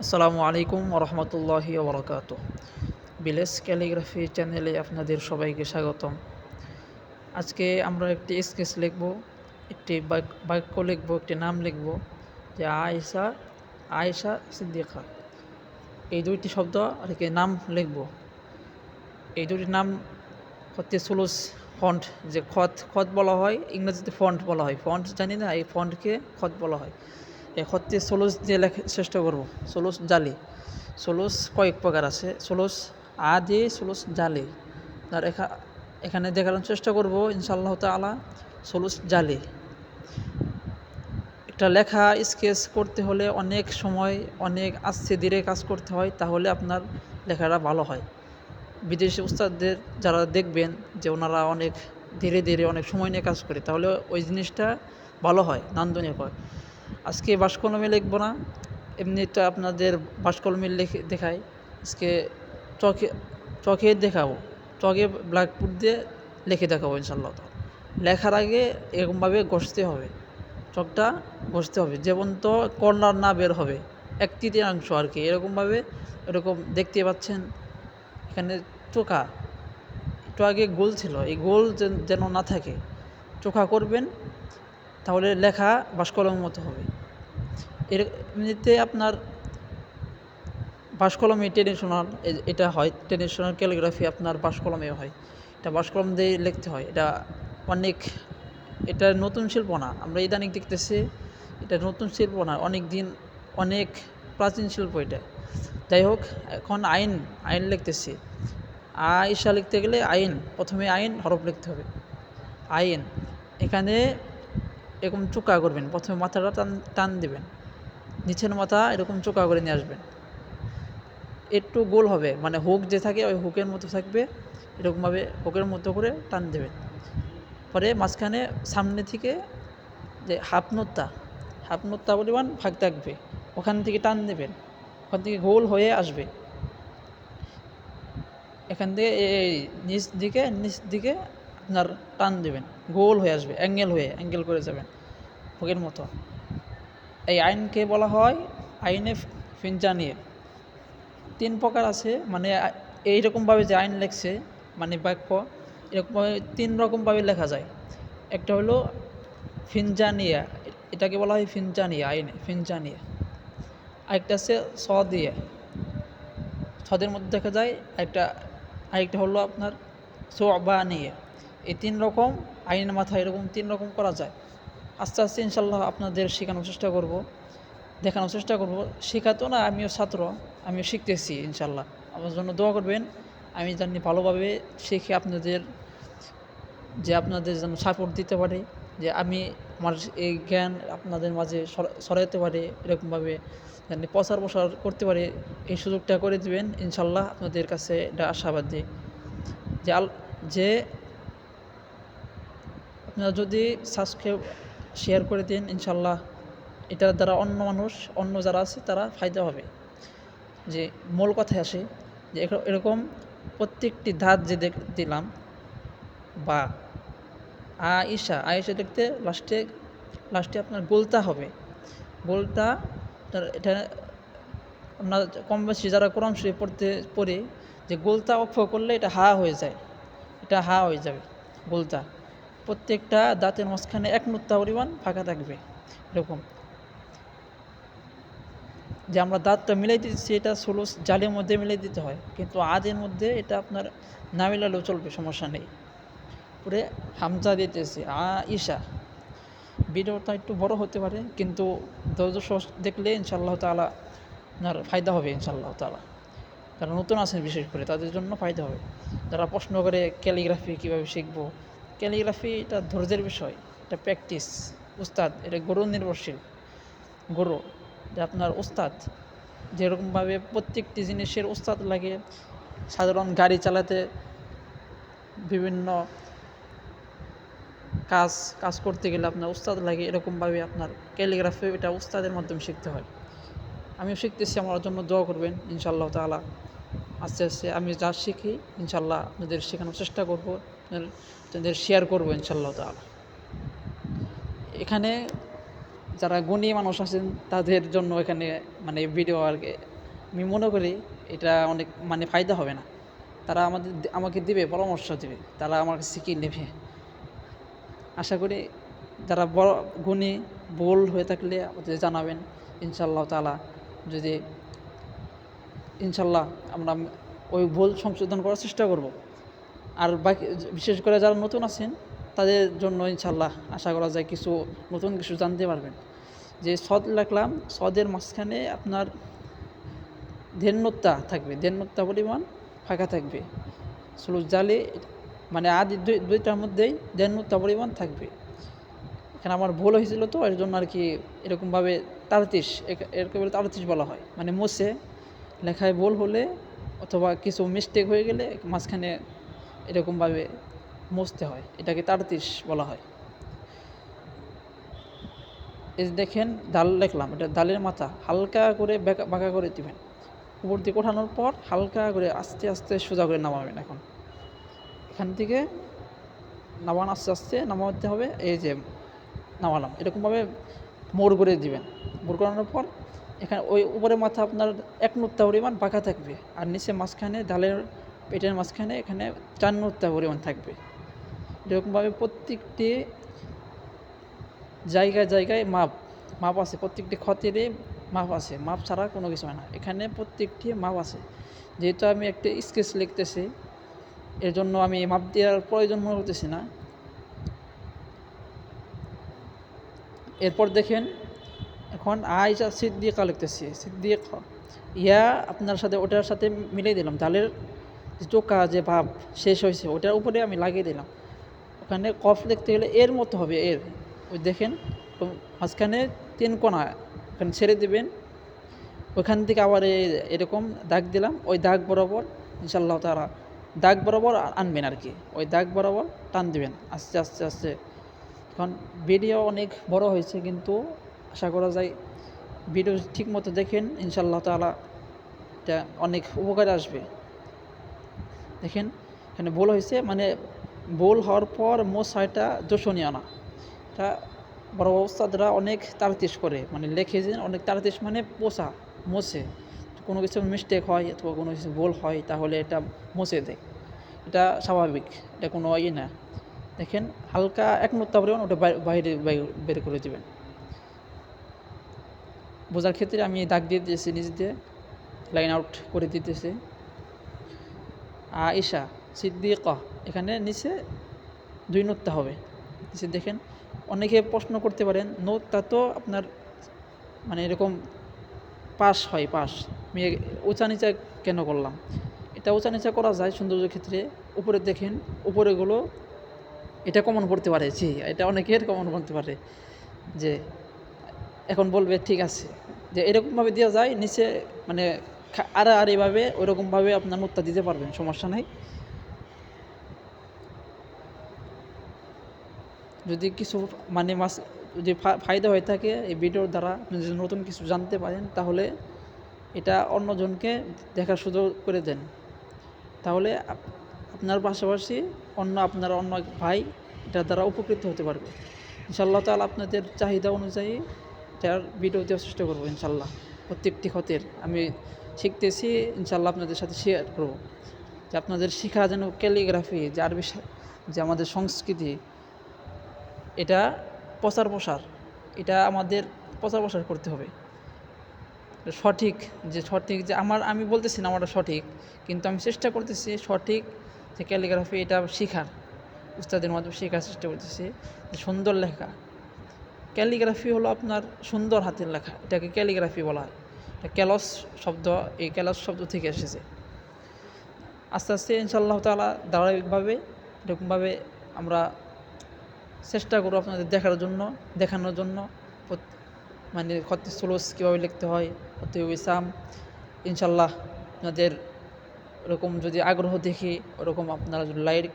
আসসালামু আলাইকুম রহমতুল্লাহি ওবরাকাত বিলেস ক্যালিগ্রাফি চ্যানেলে আপনাদের সবাইকে স্বাগতম। আজকে আমরা একটি স্কেচ লিখব, একটি বাক- বাক্য লিখব, একটি নাম লিখব, যে আয়েশা আয়েশা সিদ্দিকা। এই দুইটি শব্দ আর কি নাম লিখব। এই দুটি নাম হচ্ছে সুলুস ফন্ট, যে খত খত বলা হয়, ইংরেজিতে ফন্ট বলা হয়। ফন্ট জানি না, এই ফন্টকে খত বলা হয়। এই খতে সোলুস দিয়ে লেখার চেষ্টা করব। সোলুস জালি। সোলুস কয়েক প্রকার আছে। সোলুস আ দিয়ে সোলুস জালি। আর এখা এখানে দেখানোর চেষ্টা করব, ইনশাআল্লাহ তালা সোলুস জালি। একটা লেখা, স্কেচ করতে হলে অনেক সময়, অনেক আস্তে ধীরে কাজ করতে হয়, তাহলে আপনার লেখাটা ভালো হয়। বিদেশি উস্তাদদের যারা দেখবেন যে ওনারা অনেক ধীরে ধীরে অনেক সময় নিয়ে কাজ করে, তাহলে ওই জিনিসটা ভালো হয়, নান্দনিক হয়। আজকে বাসকলমে লিখব না এমনিতে আপনাদের বাসকলমে লিখে দেখাই আজকে চকে চকে দেখাবো, চকে ব্ল্যাকবোর্ড দিয়ে লিখে দেখাবো ইনশাল্লাহ। লেখার আগে এরকমভাবে ঘষতে হবে, চকটা ঘষতে হবে যেমন তো কর্নার না বের হবে, এক তৃতীয়াংশ আর কি, এরকমভাবে এরকম দেখতে পাচ্ছেন, এখানে চোখা, একটু আগে গোল ছিল, এই গোল যেন না থাকে, চোখা করবেন, তাহলে লেখা বাসকলমের মতো হবে এর এমনিতে আপনার বাসকলমে ট্রেডিশনাল এটা হয়। ট্রেডিশনাল ক্যালিগ্রাফি আপনার বাসকলমেও হয়। এটা বাসকলম দিয়ে লিখতে হয়। এটা অনেক, এটা নতুন শিল্প না। আমরা ইদানিং দেখতেছি এটা নতুন শিল্প না। অনেক দিন অনেক প্রাচীন শিল্প এটা। যাই হোক, এখন আইন আইন লিখতেছি। আইসা লিখতে গেলে আইন, প্রথমে আইন, হরফ লিখতে হবে। আইন। এখানে এরকম চোকা করবেন। প্রথমে মাথাটা টান টান দেবেন। নিচের মাথা এরকম চোকা করে নিয়ে আসবেন। একটু গোল হবে মানে হুক যে থাকে ওই হুকের মতো থাকবে, এরকমভাবে হুকের মতো করে টান দেবেন। পরে মাঝখানে সামনে থেকে যে হাফ নোত্তা হাফ নোত্তা পরিমাণ ফাঁক থাকবে, ওখান থেকে টান দেবেন, ওখান থেকে গোল হয়ে আসবে। এখান থেকে এই নিচ দিকে নিচ দিকে আপনার টান দেবেন, গোল হয়ে আসবে, অ্যাঙ্গেল হয়ে, অ্যাঙ্গেল করে যাবেন, হুকের মতো। এই আইনকে বলা হয়? আইনে ফিনজানিয়ে তিন প্রকার আছে মানে এইরকমভাবে যে আইন লেখছে মানে বাক্য, এরকমভাবে তিন রকমভাবে লেখা যায়। একটা হলো ফিনজানিয়া, এটাকে বলা হয় ফিনজানিয়া আইনে, ফিনজানিয়া। আরেকটা আছে স দিয়ে ছদের মধ্যে দেখা যায় একটা আরেকটা হলো আপনার সোবানিয়া। এই তিন রকম, আইনের মাথায় এরকম তিন রকম করা যায়। আস্তে আস্তে ইনশাল্লাহ আপনাদের শেখানোর চেষ্টা করব, দেখানোর চেষ্টা করব। শেখাতো না, আমিও ছাত্র, আমিও শিখতেছি ইনশাল্লাহ। আমার জন্য দোয়া করবেন, আমি জানি ভালোভাবে শিখে আপনাদের, যে আপনাদের যেন সাপোর্ট দিতে পারে, যে আমি আমার এই জ্ঞান আপনাদের মাঝে ছড়াতে পারে, এরকমভাবে যেন প্রচার প্রসার করতে পারে, এই সুযোগটা করে দিবেন, ইনশাল্লাহ আপনাদের কাছে এটা আশাবাদী। যে আল, যে আপনারা যদি সাবস্ক্রাইব শেয়ার করে দিন ইনশাল্লাহ এটার দ্বারা অন্য মানুষ, অন্য যারা আছে, তারা ফায়দা হবে। যে মূল কথায় আসে, যে এরক- এরকম প্রত্যেকটি ধাত যে দিলাম, বা আয়েশা আয়েশা দেখতে লাস্টে লাস্টে আপনার গোলতা হবে। গোলতা এটা, আপনার কম বেশি যারা কোরআন শরীফ পড়তে, পড়ে, যে গোলতা অক্ষ করলে এটা হা হয়ে যায়। এটা হা হয়ে যাবে গোলতা প্রত্যেকটা দাঁতের মাঝখানে এক নুত্তা পরিমাণ ফাঁকা থাকবে, এরকম। যে আমরা দাঁতটা মিলাই দিচ্ছি এটা ষোলো জালের মধ্যে মিলাই দিতে হয়, কিন্তু আজের মধ্যে এটা আপনার না মিলালেও চলবে, সমস্যা নেই। পরে হামজা দিতেছি, আ, ঈশা। ভিডিওটা একটু বড় হতে পারে, কিন্তু সহ দেখলে ইনশাল্লাহ তালা আপনার ফায়দা হবে ইনশাল্লাহ তালা যারা নতুন আছেন বিশেষ করে, তাদের জন্য ফায়দা হবে। যারা প্রশ্ন করে ক্যালিগ্রাফি কীভাবে শিখব ক্যালিগ্রাফি এটা ধৈর্যের বিষয়, এটা প্র্যাকটিস উস্তাদ, এটা গরু নির্ভরশীল। গরু, যে আপনার উস্তাদ, যেরকমভাবে প্রত্যেকটি জিনিসের উস্তাদ লাগে, সাধারণ গাড়ি চালাতে বিভিন্ন কাজ কাজ করতে গেলে আপনার উস্তাদ লাগে, এরকমভাবে আপনার ক্যালিগ্রাফি এটা উস্তাদের মাধ্যমে শিখতে হয়। আমিও শিখতেছি, আমার জন্য দোয়া করবেন ইনশাল্লাহ তাআলা। আস্তে আস্তে আমি যা শিখি, ইনশাল্লাহ আপনাদের শেখানোর চেষ্টা করব, আপনাদের শেয়ার করব, ইনশাল্লাহ তাআলা। এখানে যারা গুণী মানুষ আছেন, তাদের জন্য এখানে মানে ভিডিও আর কি, আমি মনে করি এটা অনেক মানে ফায়দা হবে না। তারা আমাদের আমাকে দিবে, পরামর্শ দিবে, তারা আমার কাছে শিখিয়ে নেবে। আশা করি যারা বড়, গুণী ভুল হয়ে থাকলে আমাদের জানাবেন, ইনশাল্লাহ তালা যদি ইনশাল্লাহ আমরা ওই ভুল সংশোধন করার চেষ্টা করব। আর বাকি, বিশেষ করে যারা নতুন আছেন, তাদের জন্য ইনশাল্লাহ আশা করা যায় কিছু নতুন কিছু জানতে পারবেন। যে সদ রাখলাম, সদের মাঝখানে আপনার ধেন্যতা থাকবে, ধেন্যতা পরিমাণ ফাঁকা থাকবে। সুলুস জালে মানে আদি দুই, দুইটার মধ্যেই ধেন্যতা পরিমাণ থাকবে। এখানে আমার ভুল হয়েছিল তো, এর জন্য আর কি এরকমভাবে তারতিস এরকম বলে তারতিস বলা হয়। মানে মোসে লেখায় ভুল হলে অথবা কিছু মিস্টেক হয়ে গেলে মাঝখানে এরকমভাবে মুছতে হয়। এটাকে তারতিস বলা হয়। এই দেখেন, ডাল লিখলাম এটা ডালের মাথা। হালকা করে বাঁকা করে দিবেন। উপর দিকে ওঠানোর পর হালকা করে আস্তে আস্তে সোজা করে নামাবেন এখন। এখান থেকে নামান আস্তে আস্তে নামাতে হবে। এই যে নামালাম। এরকমভাবে মোড় করে দিবেন। মোড় করানোর পর এখানে ওই উপরে মাথা আপনার এক নুত্তা পরিমাণ বাঁকা থাকবে। আর নিচে মাঝখানে ডালের পেটের মাঝখানে এখানে চার নুত্তা পরিমাণ থাকবে। এরকমভাবে প্রত্যেকটি জায়গায় জায়গায় মাপ মাপ আছে। প্রত্যেকটি ক্ষতেরই মাপ আছে। মাপ ছাড়া কোনো কিছু হয় না। এখানে প্রত্যেকটি মাপ আছে। যেহেতু আমি একটা স্কেচ লিখতেছি এর জন্য আমি মাপ দেওয়ার প্রয়োজন মনে করতেছি না। এরপর দেখেন এখন আয়সা সিদ্দিকা লিখতেছি সিদ্দিক, ইয়া আপনার সাথে, ওটার সাথে মিলিয়ে দিলাম। ডালের যে চোকা যে ভাব শেষ হয়েছে, ওটার উপরে আমি লাগিয়ে দিলাম। ওখানে কফ লিখতে গেলে এর মতো হবে, এর। ওই দেখেন, মাঝখানে তিন কোনা ওখানে ছেড়ে দেবেন। ওখান থেকে আবার এরকম দাগ দিলাম, ওই দাগ বরাবর ইনশাল্লাহ তারা দাগ বরাবর আনবেন আর কি। ওই দাগ বরাবর টান দিবেন, আস্তে আস্তে আস্তে। এখন ভিডিও অনেক বড় হয়েছে, কিন্তু আশা করা যায় ভিডিও ঠিক মতো দেখেন ইনশাল্লাহ তালা এটা অনেক উপকারে আসবে। দেখেন, এখানে ভুল হয়েছে মানে ভুল হওয়ার পর মোসাইটা দোষণীয় না এটা বড় ওস্তাদরা অনেক তারতিস করে মানে লেখে যে অনেক তারতিস মানে পোষা, মোছে। কোনো কিছু মিস্টেক হয় অথবা কোনো কিছু ভুল হয়, তাহলে এটা মুছে দেয়। এটা স্বাভাবিক, এটা কোনো ইয়ে না। দেখেন, হালকা এক পরিমাণ ওটা বাইরে বের করে দেবেন। বোঝার ক্ষেত্রে আমি দাগ দিয়ে দিয়েছি নিজ দিয়ে লাইন আউট করে দিতেছি। আয়েশা সিদ্দিকা, এখানে নিচে দুই নোটটা হবে। নিচে দেখেন, অনেকে প্রশ্ন করতে পারেন, নোটটা তো আপনার মানে এরকম পাশ হয় পাস আমি উঁচা নিচা কেন করলাম? এটা উঁচা নিচা করা যায় সৌন্দর্যের ক্ষেত্রে। উপরে দেখেন, উপরেগুলো এটা কমন পড়তে পারে। জি, এটা অনেকের কমন পড়তে পারে যে এখন বলবে, ঠিক আছে। যে এরকমভাবে দেওয়া যায়, নিচে মানে আর আর এইভাবে ওইরকমভাবে আপনার নোটটা দিতে পারবেন, সমস্যা নাই। যদি কিছু মানে মাস, যদি ফায়দা হয়ে থাকে এই ভিডিওর দ্বারা, আপনি যদি নতুন কিছু জানতে পারেন, তাহলে এটা অন্যজনকে দেখার সুযোগ করে দেন। তাহলে আপনার পাশাপাশি অন্য আপনার অন্য ভাই এটার দ্বারা উপকৃত হতে পারবে। ইনশাল্লাহ তাহলে আপনাদের চাহিদা অনুযায়ী এটার ভিডিও দেওয়ার চেষ্টা করব, ইনশাল্লাহ। প্রত্যেকটি ক্ষতের। আমি শিখতেছি, ইনশাল্লাহ আপনাদের সাথে শেয়ার করব। যে আপনাদের শেখা যেন ক্যালিগ্রাফি যে আরবি যে আমাদের সংস্কৃতি, এটা প্রচার প্রসার, এটা আমাদের প্রচার প্রসার করতে হবে। সঠিক, যে সঠিক, যে আমার, আমি বলতেছি না আমারটা সঠিক, কিন্তু আমি চেষ্টা করতেছি সঠিক যে ক্যালিগ্রাফি এটা শেখার। উস্তাদের মাধ্যমে শেখার চেষ্টা করতেছি সুন্দর লেখা। ক্যালিগ্রাফি হলো আপনার সুন্দর হাতের লেখা। এটাকে ক্যালিগ্রাফি বলা হয়। ক্যালস শব্দ, এই ক্যালস শব্দ থেকে এসেছে। আস্তে আস্তে ইনশাল্লাহ তালা ধারাবাহিকভাবে, এরকমভাবে আমরা চেষ্টা করব আপনাদের দেখার জন্য, দেখানোর জন্য। মানে খতে সুলস কীভাবে লিখতে হয় খতে ইসাম ইনশাল্লাহ আপনাদের ওরকম যদি আগ্রহ দেখি, ওরকম আপনারা যদি লাইক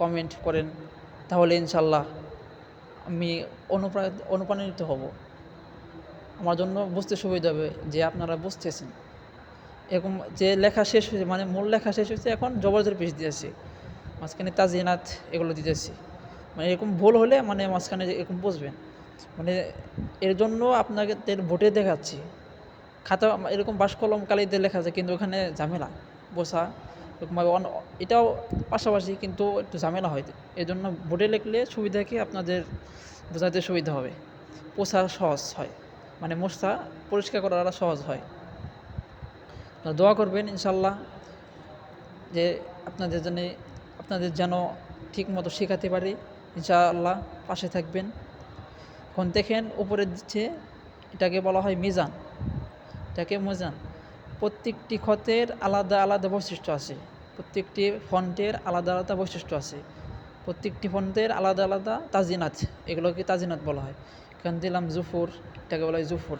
কমেন্ট করেন, তাহলে ইনশাল্লাহ আমি অনুপ্রাণিত অনুপ্রাণিত হব। আমার জন্য বুঝতে সুবিধা হবে যে আপনারা বুঝতেছেন। এরকম যে লেখা শেষ হয়েছে মানে মূল লেখা শেষ হয়েছে, এখন জবরজের পিস দিয়েছি মাঝখানে তাজিনাথ এগুলো দিতেছি মানে এরকম ভুল হলে মানে মাঝখানে এরকম বুঝবেন। মানে এর জন্য আপনাকে ভোটে দেখাচ্ছি। খাতা, এরকম বাস কলম কালিতে লেখা আছে, কিন্তু ওখানে ঝামেলা। বসা অন- এটাও পাশাপাশি কিন্তু একটু ঝামেলা হয়। এই জন্য বোর্ডে লিখলে সুবিধা কি আপনাদের বোঝাতে সুবিধা হবে। পোষা সহজ হয়। মানে মোছা পরিষ্কার করা সহজ হয়। দোয়া করবেন ইনশাল্লাহ যে আপনাদের জন্য, আপনাদের যেন ঠিক মতো শেখাতে পারি। ইনশাআল্লাহ পাশে থাকবেন। এখন দেখেন উপরে দিচ্ছে এটাকে বলা হয় মিজান। এটাকে মিজান। প্রত্যেকটি ক্ষতের আলাদা আলাদা বৈশিষ্ট্য আছে। প্রত্যেকটি ফন্টের আলাদা আলাদা বৈশিষ্ট্য আছে। প্রত্যেকটি ফন্টের আলাদা আলাদা তাজিনাত, এগুলোকে তাজিনাত বলা হয়। এখানে দিলাম জুফুর, এটাকে বলা হয় জুফুর।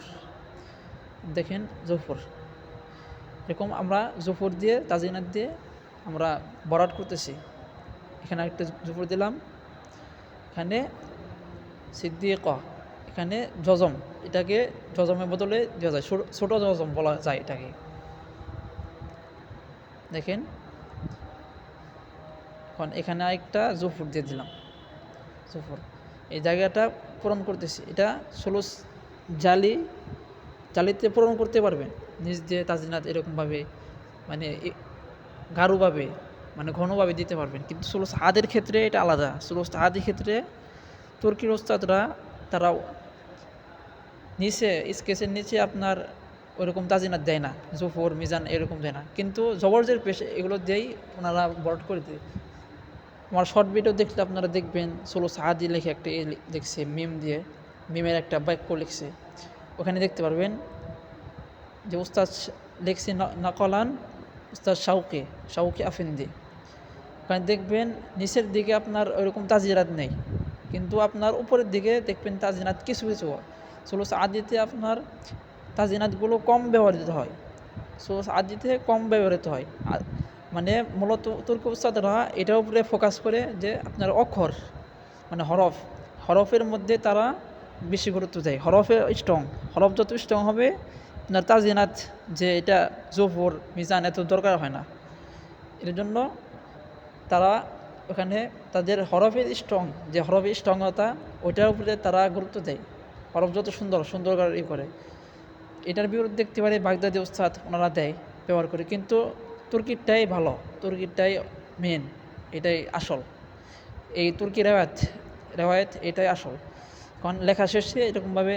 দেখেন জুফুর। এরকম আমরা জুফুর দিয়ে, তাজিনাত দিয়ে আমরা বরাট করতেছি। এখানে একটা জুফুর দিলাম। এখানে সিদ্দিক, এখানে জজম। এটাকে জজমের বদলে দেওয়া যায়। ছোট জজম বলা যায় এটাকে। দেখেন। এখন এখানে একটা জুফুর দিয়ে দিলাম। জুফুর। এই জায়গাটা পূরণ করতেছি। এটা ষোলো জালি, জালিতে পূরণ করতে পারবেন। নিজ দিয়ে তাজিনাত এরকমভাবে মানে গাঢ়ভাবে মানে ঘনভাবে দিতে পারবেন। কিন্তু সুলুস আদের ক্ষেত্রে এটা আলাদা। সুলুস আদের ক্ষেত্রে তুর্কির ওস্তাদরা তারা নিচে, স্কেচের নিচে আপনার ওইরকম তাজিনাত দেয় না, জুফর, মিজান এরকম দেয় না। কিন্তু জবরজের পেশে এগুলো দিয়েই ওনারা বর্ড করে দেয়। আমার শর্ট ভিডিও দেখলে আপনারা দেখবেন, ষোলো সাহাদি লেখে একটা এ দেখছে মিম দিয়ে, মিমের একটা বাক্য লিখছে। ওখানে দেখতে পারবেন যে উস্তাদ লিখছে নকলান, উস্তাদ শাউকে শাউকে আফিন্দি। ওখানে দেখবেন নিচের দিকে আপনার ওইরকম তাজিরাত নেই, কিন্তু আপনার উপরের দিকে দেখবেন তাজিনাত কিছু কিছু ষোলো আদিতে আপনার তাজিনাতগুলো কম ব্যবহৃত হয়। ষোলো আদিতে কম ব্যবহৃত হয়। মানে মূলত তুর্ক উস্তাদরা এটার উপরে ফোকাস করে যে আপনার অক্ষর মানে হরফ। হরফের মধ্যে তারা বেশি গুরুত্ব দেয়। হরফে স্ট্রং হরফ যত স্ট্রং হবে, আপনার তাজিনাত যে এটা জোফর মিজান এত দরকার হয় না। এর জন্য তারা ওখানে তাদের হরফের স্ট্রং যে হরফের স্ট্রংতা ওইটার উপরে তারা গুরুত্ব দেয়। হরফ যত সুন্দর সুন্দর করে ই করে। এটার বিরুদ্ধে দেখতে পারে বাগদাদি উস্তাদ ওনারা দেয় ব্যবহার করে। কিন্তু তুর্কিরটাই ভালো, তুর্কিরটাই মেন এটাই আসল। এই তুর্কি রেওয়ায়ত রেওয়ায়ত এটাই আসল। কারণ লেখা শেষে এরকমভাবে